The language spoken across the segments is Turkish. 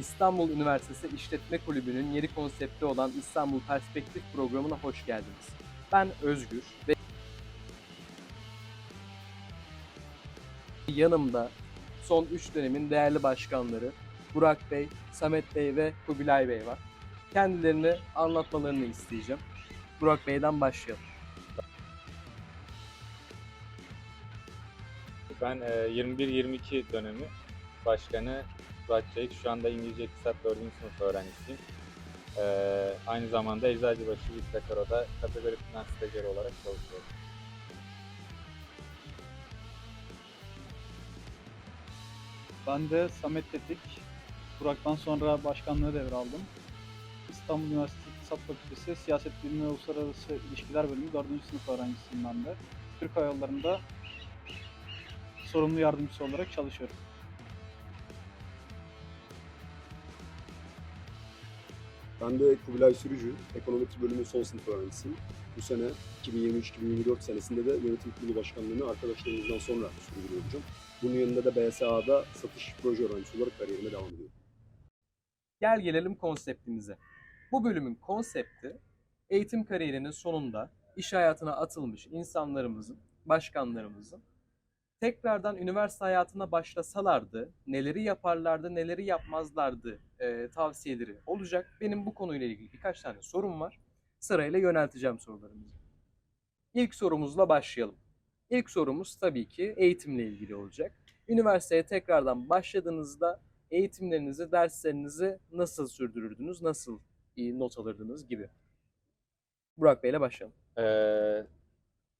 İstanbul Üniversitesi İşletme Kulübü'nün yeni konsepti olan İstanbul Perspektif programına hoş geldiniz. Ben Özgür ve yanımda son 3 dönemin değerli başkanları Burak Bey, Samet Bey ve Kubilay Bey var. Kendilerini anlatmalarını isteyeceğim. Burak Bey'den başlayalım. Ben e, 21-22 dönemi başkanı Murat Çelik. Şu anda İngilizce İktisat 4. sınıf öğrencisiyim. E, aynı zamanda Eczacıbaşı İstakara'da kategori finans stajyeri olarak çalışıyorum. Ben de Samet Tetik. Burak'tan sonra başkanlığı devraldım. İstanbul Üniversitesi İktisat Fakültesi Siyaset Bilimi ve Uluslararası İlişkiler Bölümü 4. sınıf öğrencisiyim ben de. Türk Hava Yolları'nda sorumlu yardımcısı olarak çalışıyorum. Ben de Kubilay Sürücü, ekonometri bölümü son sınıf öğrencisiyim. Bu sene 2023-2024 senesinde de yönetim kurulu başkanlığını arkadaşlarımızdan sonra sürdürüyor olacağım. Bunun yanında da BSA'da satış proje öğrencisi olarak kariyerime devam ediyorum. Gel gelelim konseptimize. Bu bölümün konsepti eğitim kariyerinin sonunda iş hayatına atılmış insanlarımızın, başkanlarımızın tekrardan üniversite hayatına başlasalardı neleri yaparlardı, neleri yapmazlardı e, tavsiyeleri olacak. Benim bu konuyla ilgili birkaç tane sorum var. Sırayla yönelteceğim sorularımızı. İlk sorumuzla başlayalım. İlk sorumuz tabii ki eğitimle ilgili olacak. Üniversiteye tekrardan başladığınızda eğitimlerinizi, derslerinizi nasıl sürdürürdünüz, nasıl iyi not alırdınız gibi. Burak Bey'le başlayalım. E,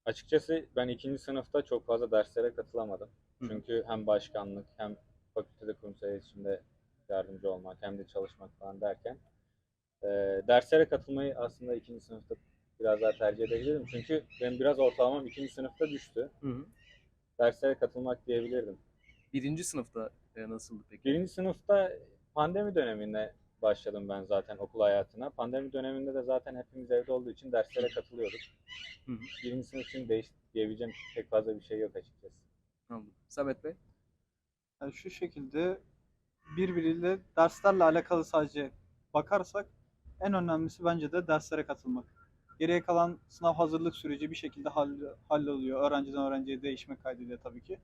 açıkçası ben ikinci sınıfta çok fazla derslere katılamadım. Hı. Çünkü hem başkanlık hem fakültede kurumsal iletişimde yardımcı olmak hem de çalışmak falan derken e, derslere katılmayı aslında ikinci sınıfta biraz daha tercih edebilirdim. Çünkü benim biraz ortalamam ikinci sınıfta düştü. Hı hı. Derslere katılmak diyebilirdim. Birinci sınıfta e, nasıldı peki? Birinci sınıfta pandemi döneminde başladım ben zaten okul hayatına. Pandemi döneminde de zaten hepimiz evde olduğu için derslere katılıyorduk. Hı hı. Birinci sınıf için değiş diyebileceğim pek fazla bir şey yok açıkçası. Anladım. Samet Bey? Yani şu şekilde birbiriyle derslerle alakalı sadece bakarsak en önemlisi bence de derslere katılmak. Geriye kalan sınav hazırlık süreci bir şekilde hall- halloluyor. Öğrenciden öğrenciye değişme kaydıyla tabii ki.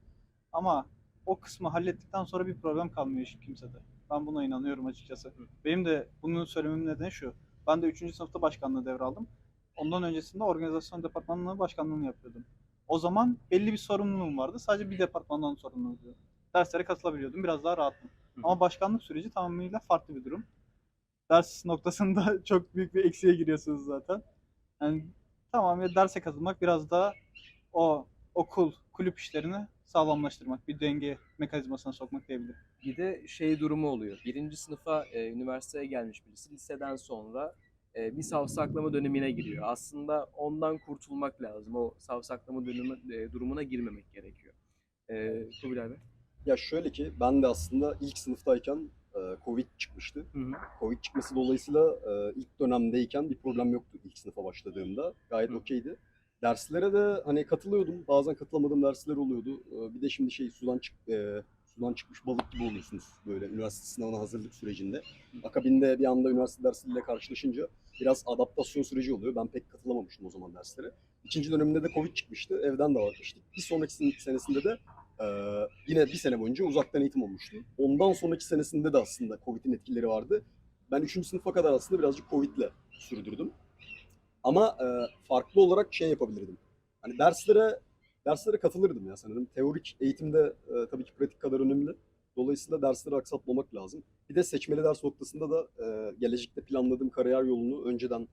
Ama o kısmı hallettikten sonra bir problem kalmıyor hiç kimsede. Ben buna inanıyorum açıkçası. Benim de bunu söylememin nedeni şu. Ben de 3. sınıfta başkanlığı devraldım. Ondan öncesinde organizasyon departmanlığı başkanlığını yapıyordum. O zaman belli bir sorumluluğum vardı. Sadece bir departmandan sorumluluğum. Derslere katılabiliyordum. Biraz daha rahattım. Hı. Ama başkanlık süreci tamamıyla farklı bir durum. Ders noktasında çok büyük bir eksiğe giriyorsunuz zaten. Yani tamamen derse katılmak biraz daha o okul, kulüp işlerini sağlamlaştırmak, bir denge mekanizmasına sokmak diyebilirim. Bir de şey durumu oluyor. Birinci sınıfa e, üniversiteye gelmiş birisi liseden sonra e, bir savsaklama dönemine giriyor. Aslında ondan kurtulmak lazım. O savsaklama dönemi, e, durumuna girmemek gerekiyor. E, Kubilay Bey? Ya şöyle ki ben de aslında ilk sınıftayken e, Covid çıkmıştı. Hı hı. Covid çıkması dolayısıyla e, ilk dönemdeyken bir problem yoktu ilk sınıfa başladığımda. Gayet Hı. okeydi. Derslere de hani katılıyordum. Bazen katılamadığım dersler oluyordu. E, bir de şimdi şey sudan çık e, sudan çıkmış balık gibi oluyorsunuz böyle üniversite sınavına hazırlık sürecinde. Akabinde bir anda üniversite dersleriyle karşılaşınca biraz adaptasyon süreci oluyor. Ben pek katılamamıştım o zaman derslere. İkinci döneminde de Covid çıkmıştı. Evden de bakmıştık. Bir sonraki sen- senesinde de e, yine bir sene boyunca uzaktan eğitim olmuştu. Ondan sonraki senesinde de aslında Covid'in etkileri vardı. Ben 3. sınıfa kadar aslında birazcık Covid'le sürdürdüm. Ama e, farklı olarak şey yapabilirdim. Hani derslere derslere katılırdım ya sanırım. Teorik eğitimde e, tabii ki pratik kadar önemli. Dolayısıyla dersleri aksatmamak lazım. Bir de seçmeli ders noktasında da e, gelecekte planladığım kariyer yolunu önceden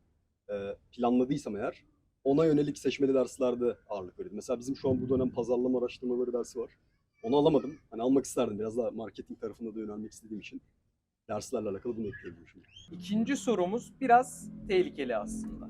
e, planladıysam eğer ona yönelik seçmeli derslerde ağırlık verirdim. Mesela bizim şu an bu dönem pazarlama araştırmaları dersi var. Onu alamadım. Hani almak isterdim. Biraz daha marketing tarafına da yönelmek istediğim için. Derslerle alakalı bunu ekleyebilirim şimdi. İkinci sorumuz biraz tehlikeli aslında.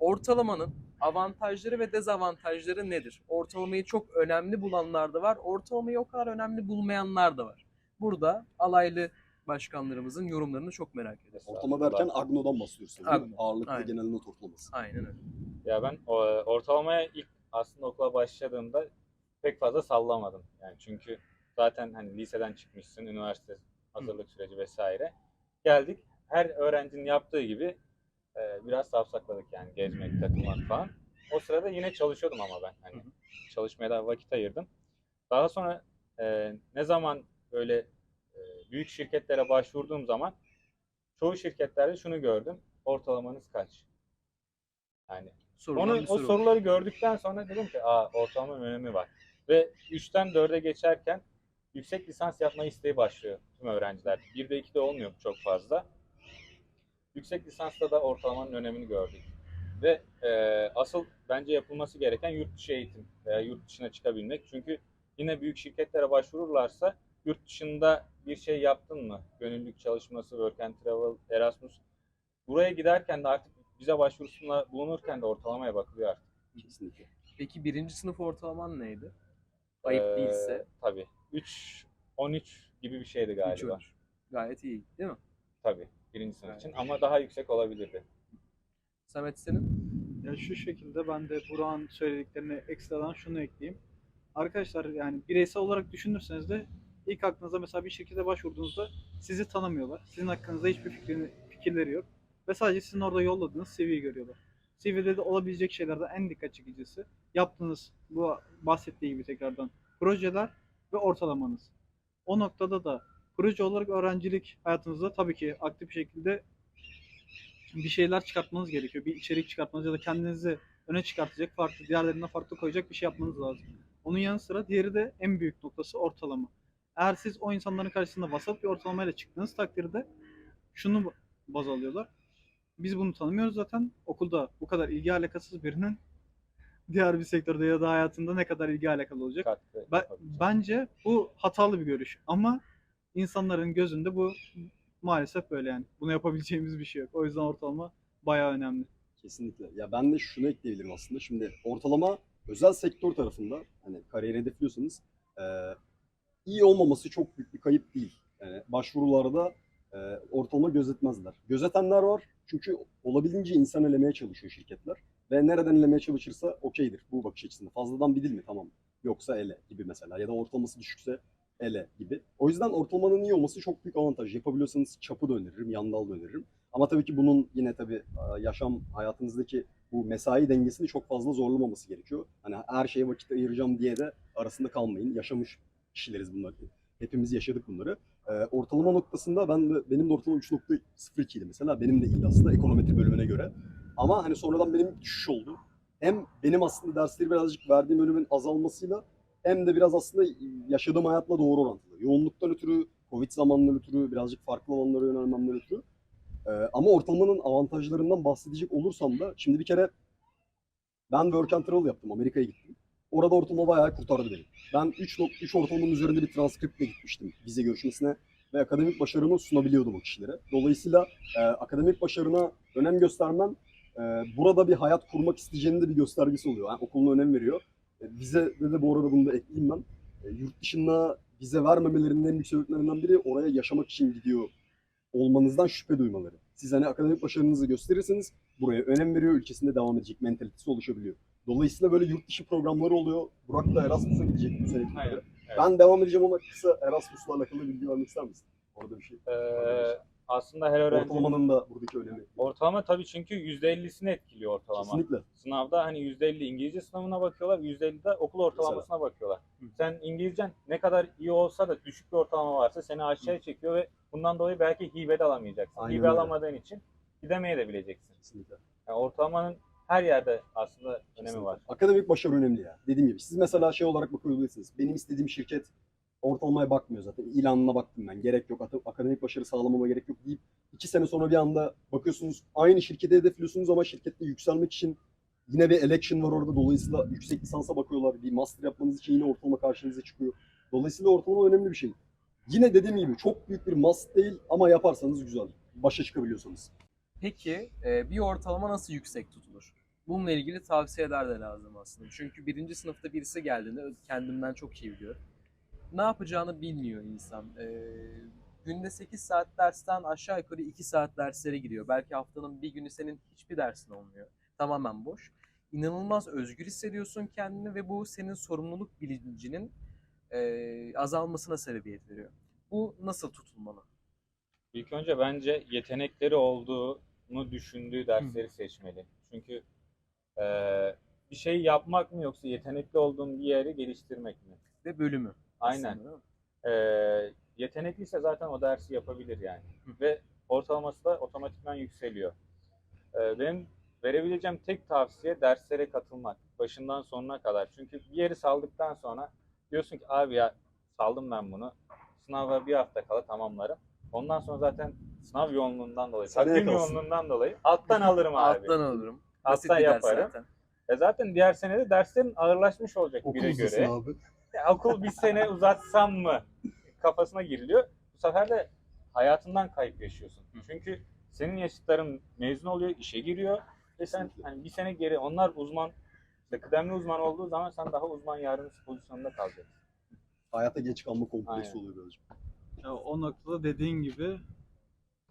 Ortalamanın avantajları ve dezavantajları nedir? Ortalamayı çok önemli bulanlar da var, ortalamayı o kadar önemli bulmayanlar da var. Burada alaylı başkanlarımızın yorumlarını çok merak ediyorum. Ortalama derken Agno'dan mi? Agno, Ağırlıklı aynen. genel not ortalaması. Aynen öyle. Ya ben o, ortalamaya ilk aslında okula başladığımda pek fazla sallamadım. Yani çünkü zaten hani liseden çıkmışsın, üniversite hazırlık süreci vesaire. Geldik. Her öğrencinin yaptığı gibi e, biraz savsakladık yani gezmek, takılmak falan. O sırada yine çalışıyordum ama ben hani çalışmaya da vakit ayırdım. Daha sonra e, ne zaman böyle e, büyük şirketlere başvurduğum zaman çoğu şirketlerde şunu gördüm. Ortalamanız kaç? Yani Sorulan onu, o soru. soruları gördükten sonra dedim ki aa ortalamanın önemi var. Ve 3'ten 4'e geçerken yüksek lisans yapma isteği başlıyor tüm öğrenciler. 1'de 2'de olmuyor çok fazla. Yüksek lisansta da ortalamanın önemini gördük. Ve e, asıl bence yapılması gereken yurt dışı eğitim veya yurt dışına çıkabilmek. Çünkü yine büyük şirketlere başvururlarsa yurt dışında bir şey yaptın mı? Gönüllülük çalışması, work and travel, Erasmus. Buraya giderken de artık bize başvurusunda bulunurken de ortalamaya bakılıyor artık. Kesinlikle. Peki birinci sınıf ortalaman neydi? Ayıp Ee, değilse. Tabii. 3 13 gibi bir şeydi galiba. ölçü. Gayet iyi değil mi? Tabii. Birinci sınıf için ama daha yüksek olabilirdi. Samet senin? Ya şu şekilde ben de Burak'ın söylediklerine ekstradan şunu ekleyeyim. Arkadaşlar yani bireysel olarak düşünürseniz de ilk aklınıza mesela bir şirkete başvurduğunuzda sizi tanımıyorlar. Sizin hakkınızda hiçbir fikrini, fikirleri yok. Ve sadece sizin orada yolladığınız CV'yi görüyorlar. CV'de de olabilecek şeylerden en dikkat çekicisi yaptığınız bu bahsettiği gibi tekrardan projeler ve ortalamanız. O noktada da proje olarak öğrencilik hayatınızda tabii ki aktif bir şekilde bir şeyler çıkartmanız gerekiyor. Bir içerik çıkartmanız ya da kendinizi öne çıkartacak, farklı, diğerlerinden farklı koyacak bir şey yapmanız lazım. Onun yanı sıra diğeri de en büyük noktası ortalama. Eğer siz o insanların karşısında vasat bir ortalamayla çıktığınız takdirde şunu baz alıyorlar. Biz bunu tanımıyoruz zaten. Okulda bu kadar ilgi alakasız birinin diğer bir sektörde ya da hayatında ne kadar ilgi alakalı olacak. Katkı Ben- bence bu hatalı bir görüş. Ama insanların gözünde bu maalesef böyle yani. Bunu yapabileceğimiz bir şey yok. O yüzden ortalama bayağı önemli. Kesinlikle. Ya ben de şunu ekleyebilirim aslında. Şimdi ortalama özel sektör tarafında hani kariyer hedefliyorsanız eee, iyi olmaması çok büyük bir kayıp değil. Yani başvurularda eee, ortalama gözetmezler. Gözetenler var çünkü olabildiğince insan elemeye çalışıyor şirketler. Ve nereden elemeye çalışırsa okeydir bu bakış açısında. Fazladan bir dil mi? Tamam. Yoksa ele gibi mesela. Ya da ortalaması düşükse ele gibi. O yüzden ortalamanın iyi olması çok büyük avantaj. Yapabiliyorsanız çapı da öneririm, yandal da öneririm. Ama tabii ki bunun yine tabii e, yaşam hayatınızdaki bu mesai dengesini çok fazla zorlamaması gerekiyor. Hani her şeye vakit ayıracağım diye de arasında kalmayın. Yaşamış kişileriz bunlar. Hepimiz yaşadık bunları. E, ortalama noktasında ben de benim de ortalama 3.02 idi mesela. Benim de iyiydi aslında ekonometri bölümüne göre. Ama hani sonradan benim düşüş oldu. Hem benim aslında dersleri birazcık verdiğim bölümün azalmasıyla hem de biraz aslında yaşadığım hayatla doğru orantılı. Yoğunluktan ötürü, Covid zamanından ötürü, birazcık farklı alanlara yönelmemden ötürü. Ee, ama ortalamanın avantajlarından bahsedecek olursam da şimdi bir kere ben work and travel yaptım. Amerika'ya gittim. Orada ortalama bayağı kurtardı beni. Ben 3, 3 ortalamanın üzerinde bir transkriptle gitmiştim vize görüşmesine ve akademik başarımı sunabiliyordum o kişilere. Dolayısıyla e, akademik başarına önem göstermem e, burada bir hayat kurmak isteyeceğinin de bir göstergesi oluyor. Yani okuluna önem veriyor. E, vize de, de bu arada bunu da ekleyeyim ben. E, yurt dışında vize vermemelerinin en büyük sebeplerinden biri oraya yaşamak için gidiyor olmanızdan şüphe duymaları. Siz hani akademik başarınızı gösterirseniz buraya önem veriyor, ülkesinde devam edecek mentalitesi oluşabiliyor. Dolayısıyla böyle yurt dışı programları oluyor. Burak da Erasmus'a gidecek bu sene. Evet. Ben devam edeceğim ama kısa Erasmus'la alakalı bilgi vermek ister misin? Orada bir şey. Ee, aslında her öğrenci Ortalamanın da buradaki önemi. ortalama tabii çünkü %50'sini etkiliyor ortalama. Kesinlikle. Sınavda hani %50 İngilizce sınavına bakıyorlar, %50 de okul ortalamasına bakıyorlar. Sen İngilizcen ne kadar iyi olsa da düşük bir ortalama varsa seni aşağıya çekiyor ve bundan dolayı belki hibe de alamayacaksın. Aynen hibe öyle. alamadığın için gidemeye de bileceksin. Kesinlikle. Yani ortalamanın her yerde aslında önemi Kesinlikle. var. Akademik başarı önemli ya. Dediğim gibi siz mesela şey olarak bakabilirsiniz. Benim istediğim şirket ortalamaya bakmıyor zaten. İlanına baktım ben. Gerek yok. Akademik başarı sağlamama gerek yok deyip iki sene sonra bir anda bakıyorsunuz aynı şirkete hedefliyorsunuz ama şirkette yükselmek için yine bir election var orada. Dolayısıyla yüksek lisansa bakıyorlar. Bir master yapmanız için yine ortalama karşınıza çıkıyor. Dolayısıyla ortalama önemli bir şey. Yine dediğim gibi çok büyük bir must değil ama yaparsanız güzel. Başa çıkabiliyorsanız. Peki e, bir ortalama nasıl yüksek tutulur? Bununla ilgili tavsiyeler de lazım aslında. Çünkü birinci sınıfta birisi geldiğinde kendimden çok iyi biliyorum. Ne yapacağını bilmiyor insan. E, günde 8 saat dersten aşağı yukarı 2 saat derslere giriyor. Belki haftanın bir günü senin hiçbir dersin olmuyor. Tamamen boş. İnanılmaz özgür hissediyorsun kendini ve bu senin sorumluluk bilincinin e, azalmasına sebebiyet veriyor. Bu nasıl tutulmalı? İlk önce bence yetenekleri olduğunu düşündüğü dersleri seçmeli. Çünkü eee, bir şey yapmak mı yoksa yetenekli olduğum bir yeri geliştirmek mi? Ve bölümü. Aynen. aslında, değil mi? Eee yetenekliyse zaten o dersi yapabilir yani. Ve ortalaması da otomatikman yükseliyor. Eee, benim verebileceğim tek tavsiye derslere katılmak. Başından sonuna kadar. Çünkü bir yeri saldıktan sonra diyorsun ki abi ya saldım ben bunu. Sınava bir hafta kala tamamlarım. Ondan sonra zaten sınav yoğunluğundan dolayı, Seneye takvim kalsın. yoğunluğundan dolayı alttan alırım abi. Alttan alırım. Basit Alttan bir ders yaparım. zaten. E zaten diğer senede derslerin ağırlaşmış olacak bire uzasın göre. abi. Okul bir sene uzatsam mı kafasına giriliyor. Bu sefer de hayatından kayıp yaşıyorsun. Çünkü senin yaşıtların mezun oluyor, işe giriyor ve sen hani bir sene geri onlar uzman, işte kıdemli uzman olduğu zaman sen daha uzman yardımcısı pozisyonunda kalacaksın. Hayata geç kalma kompleksi Aynen. oluyor birazcık. Ya o noktada dediğin gibi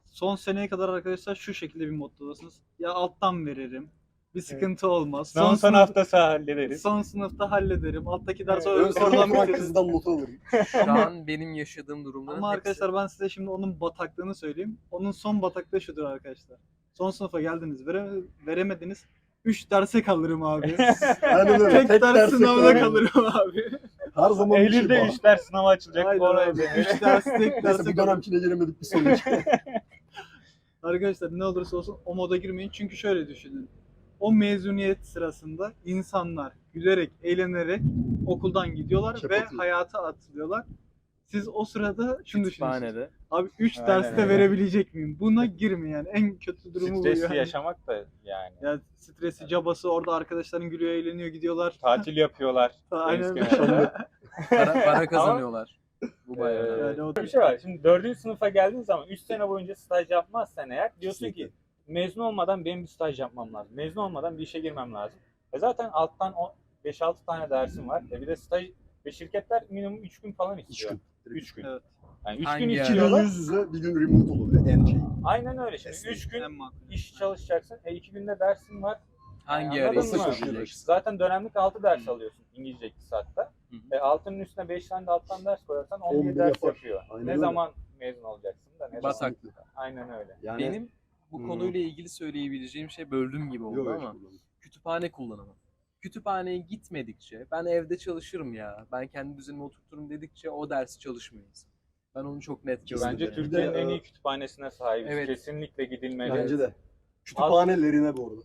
son seneye kadar arkadaşlar şu şekilde bir moddadasınız. Ya alttan veririm. Bir sıkıntı olmaz. Son, son sınıf- haftası hallederiz. Son sınıfta hallederim. Alttaki dersi Evet, evet, Ön sınıfa oradan okuran bitiririm. kızdan not alırım. Şu an benim yaşadığım durumların Ama hepsi- arkadaşlar ben size şimdi onun bataklığını söyleyeyim. Onun son bataklığı şudur arkadaşlar. Son sınıfa geldiniz, vere- veremediniz. 3 derse kalırım abi. Aynen öyle. Tek, ders derse sınavına kalırım. kalırım abi. Her zaman bir şey Eylül'de var. 3 ders sınav açılacak. Aynen abi. denir. 3 ders tek Neyse derse bu kalırım. dönemkine gelemedik bir sonuç. Arkadaşlar ne olursa olsun o moda girmeyin. Çünkü şöyle düşünün. O mezuniyet sırasında insanlar gülerek, eğlenerek okuldan gidiyorlar Çöp ve atıyor. hayata atılıyorlar. Siz o sırada şunu düşünüyorsunuz. Kütüphanede. Abi 3 Aynen derste öyle. verebilecek miyim? Buna girmeyin yani. En kötü durumu bu Stresli yani. yaşamak da yani. Ya stresi, cabası orada arkadaşların gülüyor, eğleniyor, gidiyorlar. Tatil yapıyorlar. Aynen Deniz kenarında. Para, para kazanıyorlar. Bu bayağı Ee, önemli. Yani o- bir şey var. Şimdi dördüncü sınıfa geldiğin zaman 3 sene boyunca staj yapmazsan eğer diyorsun ki. Mezun olmadan benim bir staj yapmam lazım. Mezun olmadan bir işe girmem lazım. E zaten alttan o 5-6 tane dersim var. E bir de staj ve şirketler minimum 3 gün falan Üç istiyor. gün. 3 gün. Evet. Yani 3 Hangi gün yer? İki gün istiyorlar. yüz yüze, bir gün remote oluyor en şey. Aynen öyle. Şimdi Esnek. 3 gün iş çalışacaksın. E 2 günde dersin var. Hangi arayı mı? seçeceksin? Zaten dönemlik 6 ders alıyorsun İngilizce iktisatta. Hı hı. E 6'nın üstüne 5 tane de alttan ders koyarsan 11 11 ders yapar. yapıyor. Aynen ne öyle. zaman mezun olacaksın da ne Basak. zaman. Aynen öyle. Yani, Benim bu Hmm. konuyla ilgili söyleyebileceğim şey böldüm gibi oldu Yok, ama kütüphane kullanımı. Kütüphaneye gitmedikçe ben evde çalışırım ya. Ben kendi düzenime oturturum dedikçe o dersi çalışmayız. Ben onu çok net Kesinlikle. Bence. Türkiye'nin en iyi kütüphanesine sahibiz. Evet. Kesinlikle gidilmeli. Bence de. Kütüphanelerine bu arada.